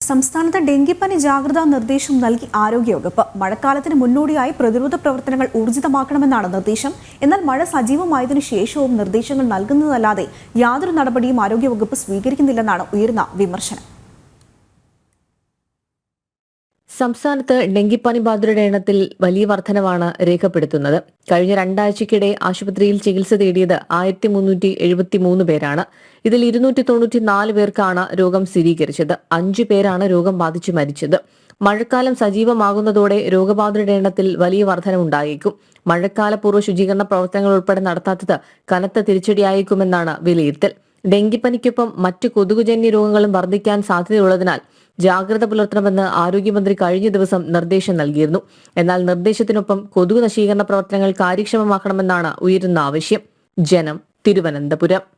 സംസ്ഥാനത്ത് ഡെങ്കിപ്പനി ജാഗ്രതാ നിർദ്ദേശം നൽകി ആരോഗ്യവകുപ്പ്. മഴക്കാലത്തിന് മുന്നോടിയായി പ്രതിരോധ പ്രവർത്തനങ്ങൾ ഊർജിതമാക്കണമെന്നാണ് നിർദ്ദേശം. എന്നാൽ മഴ സജീവമായതിനു ശേഷവും നിർദ്ദേശങ്ങൾ നൽകുന്നതല്ലാതെ യാതൊരു നടപടിയും ആരോഗ്യവകുപ്പ് സ്വീകരിക്കുന്നില്ലെന്നാണ് ഉയർന്ന വിമർശനം. സംസ്ഥാനത്ത് ഡെങ്കിപ്പനി ബാധിതരുടെ എണ്ണത്തിൽ വലിയ വർധനവാണ് രേഖപ്പെടുത്തുന്നത്. കഴിഞ്ഞ രണ്ടാഴ്ചയ്ക്കിടെ ആശുപത്രിയിൽ ചികിത്സ തേടിയത് ആയിരത്തി മുന്നൂറ്റി എഴുപത്തി മൂന്ന് പേരാണ്. ഇതിൽ ഇരുന്നൂറ്റി തൊണ്ണൂറ്റി നാല് പേർക്കാണ് രോഗം സ്ഥിരീകരിച്ചത്. അഞ്ചു പേരാണ് രോഗം ബാധിച്ച് മരിച്ചത്. മഴക്കാലം സജീവമാകുന്നതോടെ രോഗബാധിതരുടെ എണ്ണത്തിൽ വലിയ വർധനവുണ്ടായേക്കും മഴക്കാലപൂർവ ശുചീകരണ പ്രവർത്തനങ്ങൾ ഉൾപ്പെടെ നടത്താത്തത് കനത്ത തിരിച്ചടിയായേക്കുമെന്നാണ് വിലയിരുത്തൽ. ഡെങ്കിപ്പനിക്കൊപ്പം മറ്റ് കൊതുകുജന്യ രോഗങ്ങളും വർദ്ധിക്കാൻ സാധ്യതയുള്ളതിനാൽ ജാഗ്രത പുലർത്തണമെന്ന് ആരോഗ്യമന്ത്രി കഴിഞ്ഞ ദിവസം നിർദ്ദേശം നൽകിയിരുന്നു. എന്നാൽ നിർദ്ദേശത്തിനൊപ്പം കൊതുക് നശീകരണ പ്രവർത്തനങ്ങൾ കാര്യക്ഷമമാക്കണമെന്നാണ് ഉയരുന്ന ആവശ്യം. ജനം തിരുവനന്തപുരം.